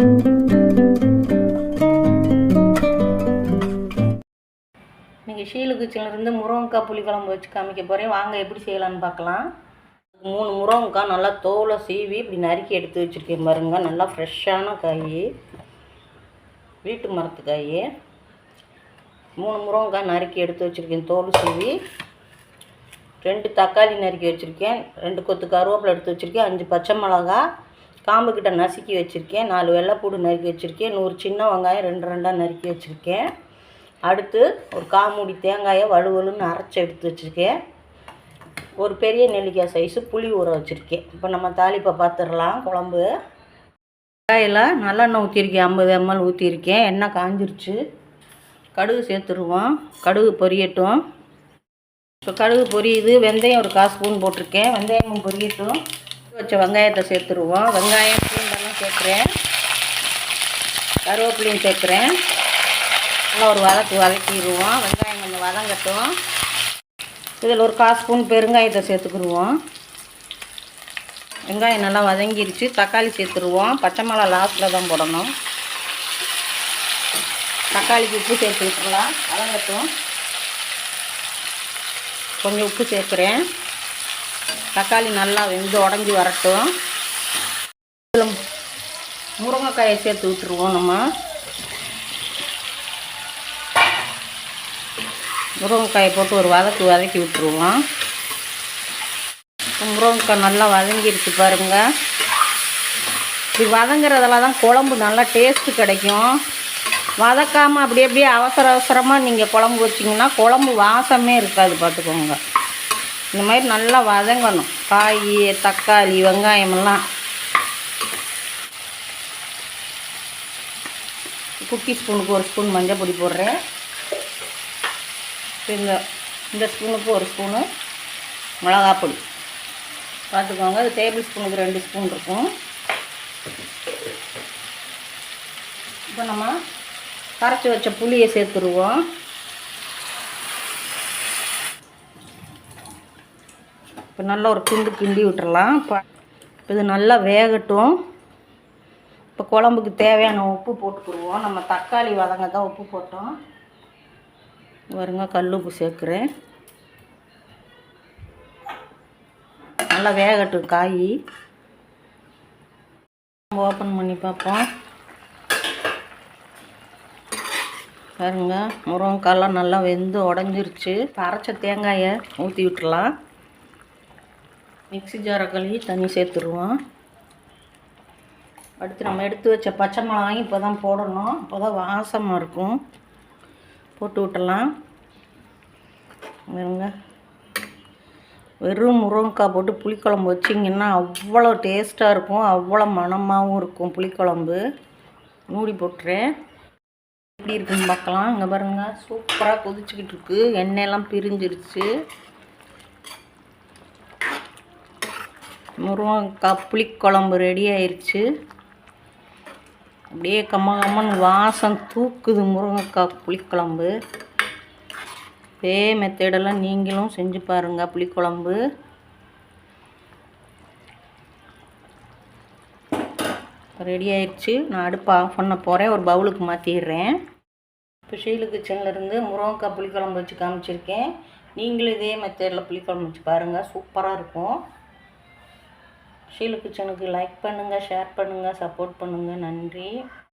இன்றைக்கி ஷீலு கிச்சன்லேருந்து முருங்கக்காய் புளிக்குழம்பு வச்சு காமிக்க போகிறேன் வாங்க எப்படி செய்யலான்னு பார்க்கலாம். மூணு முருங்கக்காய் நல்லா தோலை சீவி இப்படி நறுக்கி எடுத்து வச்சுருக்கேன் பாருங்க. நல்லா ஃப்ரெஷ்ஷான காய். வீட்டு மரத்து காய். மூணு முருங்கக்காய் நறுக்கி எடுத்து வச்சுருக்கேன் தோல் சீவி. ரெண்டு தக்காளி நறுக்கி வச்சுருக்கேன். ரெண்டு கொத்து கருவேப்பிலை எடுத்து வச்சுருக்கேன். அஞ்சு பச்சை மிளகா காம்பு கிட்ட நசுக்கி வச்சுருக்கேன். நாலு வெள்ளைப்பூடு நறுக்கி வச்சுருக்கேன். நூறு சின்ன வெங்காயம் ரெண்டு ரெண்டாக நறுக்கி வச்சுருக்கேன். அடுத்து ஒரு காமுடி தேங்காயை வலுவலுன்னு அரைச்சி எடுத்து வச்சுருக்கேன். ஒரு பெரிய நெல்லிக்காய் சைஸு புளி ஊற வச்சுருக்கேன். இப்போ நம்ம தாளிப்பை பார்த்துடலாம் குழம்பு. காயில் நல்லெண்ணெய் ஊற்றிருக்கேன் ஐம்பது எம்எல் ஊற்றிருக்கேன் எண்ணெய் காஞ்சிருச்சு. கடுகு சேர்த்துருவோம். கடுகு பொரியட்டும். இப்போ கடுகு பொரியுது. வெந்தயம் ஒரு கால் ஸ்பூன் போட்டிருக்கேன். வெந்தயமும் பொரியட்டும். வச்ச வெங்காயத்தை சேர்த்துருவோம். வெங்காயம் பூண்டெல்லாம் சேர்க்குறேன். கருவேப்பிலையும் சேர்க்குறேன். நல்லா ஒரு வதக்கு வதக்கிடுவோம். வெங்காயம் கொஞ்சம் வதங்கட்டும். இதில் ஒரு கால் ஸ்பூன் பெருங்காயத்தை சேர்த்துக்கிடுவோம். வெங்காயம் நல்லா வதங்கிருச்சு. தக்காளி சேர்த்துருவோம். பச்சை மிளகா லாஸ்ட்டில் தான் போடணும். தக்காளிக்கு உப்பு சேர்த்து விட்டுருலாம் வதங்கட்டும். கொஞ்சம் உப்பு சேர்க்குறேன். தக்காளி நல்லா வெந்து உடஞ்சி வரட்டும். இதில் முருங்கைக்காயை சேர்த்து விட்டுருவோம் நம்ம. முருங்கைக்காயை போட்டு ஒரு வதக்கு வதக்கி விட்டுருவோம். முருங்கைக்காய் நல்லா வதங்கிருச்சு பாருங்க. இப்படி வதங்குறதுல தான் குழம்பு நல்லா டேஸ்ட்டு கிடைக்கும். வதக்காமல் அப்படி அப்படியே அவசர அவசரமாக நீங்கள் குழம்பு வச்சிங்கன்னா குழம்பு வாசமே இருக்காது பார்த்துக்கோங்க. இந்த மாதிரி நல்லா வதங்கணும். காய் தக்காளி வெங்காயமெல்லாம். குக்கி ஸ்பூனுக்கு ஒரு ஸ்பூன் மஞ்சள் பொடி போடுறேன். இந்த இந்த ஸ்பூனுக்கு ஒரு ஸ்பூனு மிளகாப்பொடி பார்த்துக்கோங்க அது டேபிள் ஸ்பூனுக்கு ரெண்டு ஸ்பூன் இருக்கும். இப்போ நம்ம கரைச்சி வச்ச புளியை சேர்த்துருவோம். இப்போ நல்லா ஒரு கிண்டு கிண்டி விட்டுறலாம். இப்போ இது நல்லா வேகட்டும். இப்போ குழம்புக்கு தேவையான உப்பு போட்டுக்கிடுவோம் நம்ம தக்காளி வதங்க தான் உப்பு போட்டோம். வருங்க கல் உப்பு சேர்க்குறேன். நல்லா வேகட்டும் காய். ஓப்பன் பண்ணி பார்ப்போம். பாருங்க முருங்கைக்காயெல்லாம் நல்லா வெந்து உடஞ்சிருச்சு. அரைச்ச தேங்காயை ஊற்றி விட்டுலாம் மிக்ஸி ஜாரை கழுவி தண்ணி சேர்த்துருவோம். அடுத்து நம்ம எடுத்து வச்ச பச்சை மிளகாயும் இப்போ தான் போடணும். அப்போ தான் வாசமாக இருக்கும். போட்டு விட்டலாம் பாருங்க. வெறும் முருங்கைக்காய் போட்டு புளிக்குழம்பு வச்சிங்கன்னா அவ்வளோ டேஸ்ட்டாக இருக்கும். அவ்வளோ மணமாகவும் இருக்கும் புளிக்குழம்பு. மூடி போட்டுறேன். எப்படி இருக்குன்னு பார்க்கலாம். இங்கே பாருங்கள் சூப்பராக கொதிச்சுக்கிட்டு இருக்குது எண்ணெயெல்லாம் பிரிஞ்சிருச்சு. முருங்கைக்காய் புளிக்குழம்பு ரெடி ஆயிடுச்சு அப்படியே கம்ம கம்மன் வாசம் தூக்குது முருங்கைக்காய் புளிக்குழம்பு. இதே மெத்தடெல்லாம் நீங்களும் செஞ்சு பாருங்கள் புளிக்குழம்பு. ரெடி ஆயிடுச்சு நான் அடுப்பு ஆஃப் பண்ண போகிறேன் ஒரு பவுலுக்கு மாற்றிடுறேன் இப்போ ஷீலு கிச்சன்லேருந்து முருங்கைக்காய் புளிக்குழம்பு வச்சு காமிச்சிருக்கேன். நீங்களும் இதே மெத்தடில் புளிக்குழம்பு வச்சு பாருங்கள் சூப்பராக இருக்கும். ஷீலு கிச்சனுக்கு லைக் பண்ணுங்கள் ஷேர் பண்ணுங்கள் சப்போர்ட் பண்ணுங்கள் நன்றி.